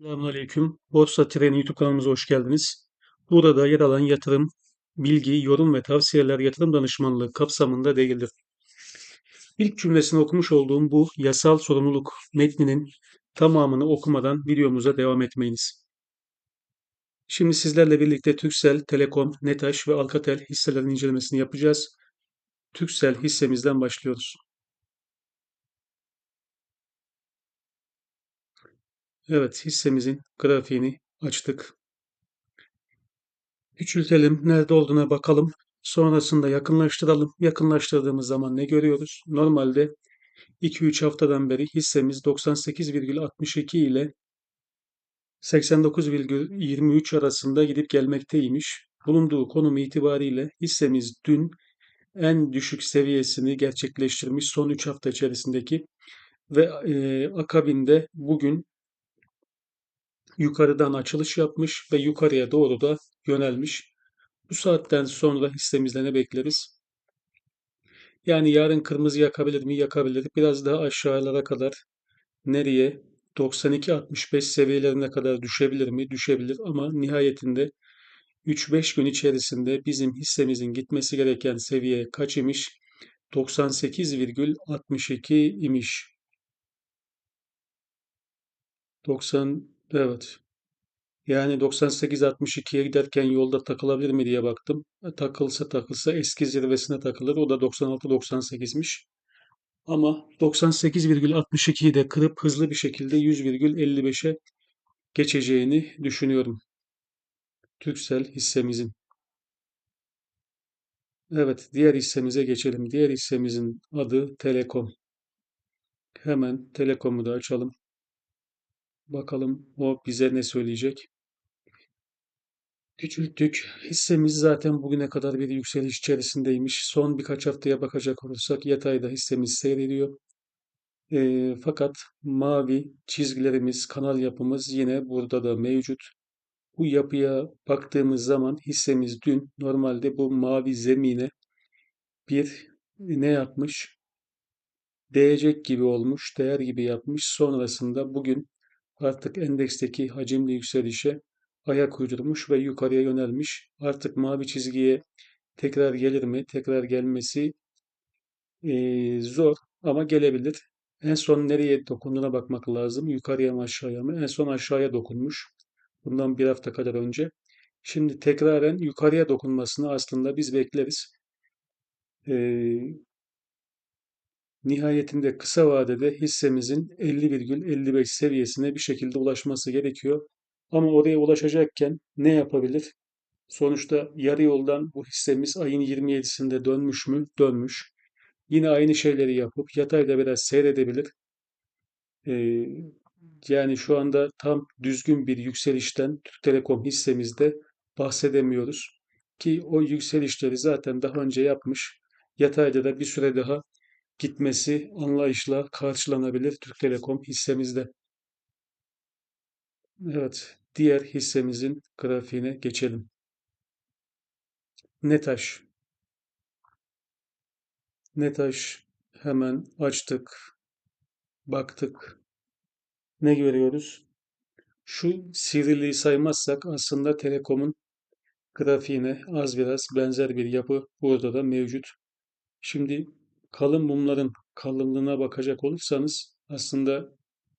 Selamünaleyküm. Borsa Treni YouTube kanalımıza hoş geldiniz. Burada yer alan yatırım, bilgi, yorum ve tavsiyeler yatırım danışmanlığı kapsamında değildir. İlk cümlesini okumuş olduğum bu yasal sorumluluk metninin tamamını okumadan videomuza devam etmeyiniz. Şimdi sizlerle birlikte Turkcell, Telekom, Netaş ve Alcatel hisselerin incelemesini yapacağız. Turkcell hissemizden başlıyoruz. Evet, hissemizin grafiğini açtık. Küçültelim, nerede olduğuna bakalım. Sonrasında yakınlaştıralım. Yakınlaştırdığımız zaman ne görüyoruz? Normalde 2-3 haftadan beri hissemiz 98,62 ile 89,23 arasında gidip gelmekteymiş. Bulunduğu konum itibariyle hissemiz dün en düşük seviyesini gerçekleştirmiş son 3 hafta içerisindeki ve e, akabinde bugün yukarıdan açılış yapmış ve yukarıya doğru da yönelmiş. Bu saatten sonra hissemizde ne bekleriz? Yani yarın kırmızı yakabilir mi? Yakabilir. Biraz daha aşağılara kadar nereye? 92-65 seviyelerine kadar düşebilir mi? Düşebilir ama nihayetinde 3-5 gün içerisinde bizim hissemizin gitmesi gereken seviye kaç imiş? 98,62 imiş. 90 evet. Yani 98-62'ye giderken yolda takılabilir mi diye baktım. E, takılsa takılsa eski zirvesine takılır. O da 96-98'miş. Ama 98,62'yi de kırıp hızlı bir şekilde 100,55'e geçeceğini düşünüyorum. Türksel hissemizin. Evet, diğer hissemize geçelim. Diğer hissemizin adı Telekom. Hemen Telekom'u da açalım. Bakalım o bize ne söyleyecek. Küçülttük. Hissemiz zaten bugüne kadar bir yükseliş içerisindeymiş. Son birkaç haftaya bakacak olursak yatayda hissemiz seyrediyor. E, fakat mavi çizgilerimiz, kanal yapımız yine burada da mevcut. Bu yapıya baktığımız zaman hissemiz dün normalde bu mavi zemine bir ne yapmış? Değecek gibi olmuş, değer gibi yapmış. Sonrasında bugün artık endeksteki hacimli yükselişe ayak uydurmuş ve yukarıya yönelmiş. Artık mavi çizgiye tekrar gelir mi? Tekrar gelmesi e, zor ama gelebilir. En son nereye dokunduğuna bakmak lazım. Yukarıya mı aşağıya mı? En son aşağıya dokunmuş. Bundan bir hafta kadar önce. Şimdi tekraren yukarıya dokunmasını aslında biz bekleriz. Ee, nihayetinde kısa vadede hissemizin 50,55 seviyesine bir şekilde ulaşması gerekiyor. Ama oraya ulaşacakken ne yapabilir? Sonuçta yarı yoldan bu hissemiz ayın 27'sinde dönmüş mü? Dönmüş. Yine aynı şeyleri yapıp yatayda biraz seyredebilir. Ee, yani şu anda tam düzgün bir yükselişten Türk Telekom hissemizde bahsedemiyoruz. Ki o yükselişleri zaten daha önce yapmış. Yatayda da bir süre daha gitmesi anlayışla karşılanabilir Türk Telekom hissemizde. Evet, diğer hissemizin grafiğine geçelim. Netaş. Netaş hemen açtık, baktık. Ne görüyoruz? Şu sivriliği saymazsak aslında Telekom'un grafiğine az biraz benzer bir yapı burada da mevcut. Şimdi kalın mumların kalınlığına bakacak olursanız aslında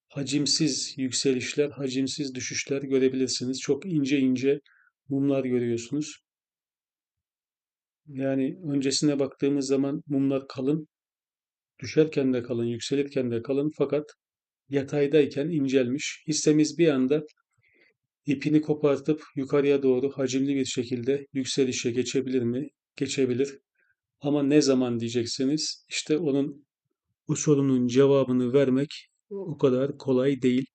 hacimsiz yükselişler, hacimsiz düşüşler görebilirsiniz. Çok ince ince mumlar görüyorsunuz. Yani öncesine baktığımız zaman mumlar kalın, düşerken de kalın, yükselirken de kalın fakat yataydayken incelmiş. Hissemiz bir anda ipini kopartıp yukarıya doğru hacimli bir şekilde yükselişe geçebilir mi? Geçebilir. Ama ne zaman diyeceksiniz? İşte onun bu sorunun cevabını vermek o kadar kolay değil.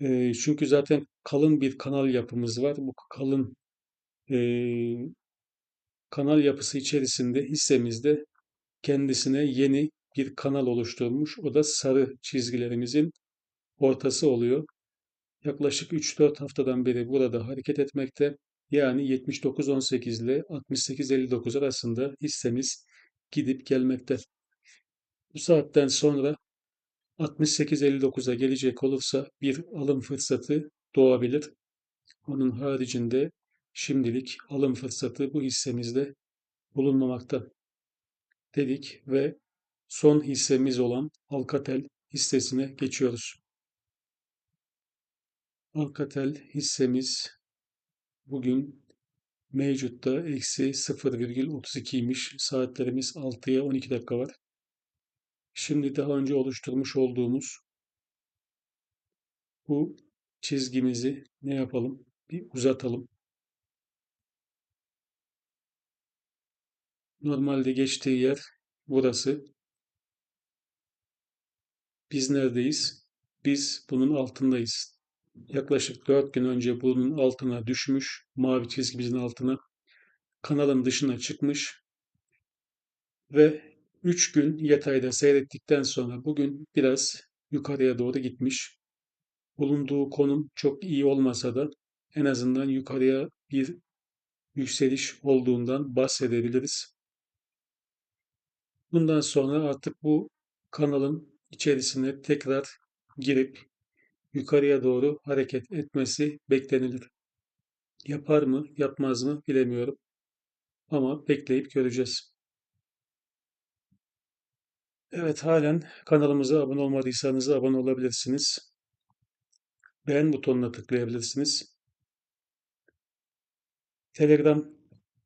E, çünkü zaten kalın bir kanal yapımız var. Bu kalın e, kanal yapısı içerisinde hissemizde kendisine yeni bir kanal oluşturmuş. O da sarı çizgilerimizin ortası oluyor. Yaklaşık 3-4 haftadan beri burada hareket etmekte. Yani 79.18 ile 68.59 arasında hissemiz gidip gelmekte. Bu saatten sonra 68.59'a gelecek olursa bir alım fırsatı doğabilir. Onun haricinde şimdilik alım fırsatı bu hissemizde bulunmamakta dedik ve son hissemiz olan Alcatel hissesine geçiyoruz. Alcatel hissemiz bugün mevcutta eksi 0,32'ymiş. Saatlerimiz 6'ya 12 dakika var. Şimdi daha önce oluşturmuş olduğumuz bu çizgimizi ne yapalım? Bir uzatalım. Normalde geçtiği yer burası. Biz neredeyiz? Biz bunun altındayız. Yaklaşık 4 gün önce bunun altına düşmüş. Mavi çizgimizin altına. Kanalın dışına çıkmış. Ve 3 gün yatayda seyrettikten sonra bugün biraz yukarıya doğru gitmiş. Bulunduğu konum çok iyi olmasa da en azından yukarıya bir yükseliş olduğundan bahsedebiliriz. Bundan sonra artık bu kanalın içerisine tekrar girip yukarıya doğru hareket etmesi beklenilir. Yapar mı, yapmaz mı bilemiyorum. Ama bekleyip göreceğiz. Evet, halen kanalımıza abone olmadıysanız abone olabilirsiniz. Beğen butonuna tıklayabilirsiniz. Telegram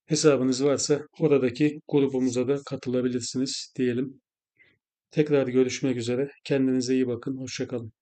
hesabınız varsa oradaki grubumuza da katılabilirsiniz diyelim. Tekrar görüşmek üzere. Kendinize iyi bakın. Hoşçakalın.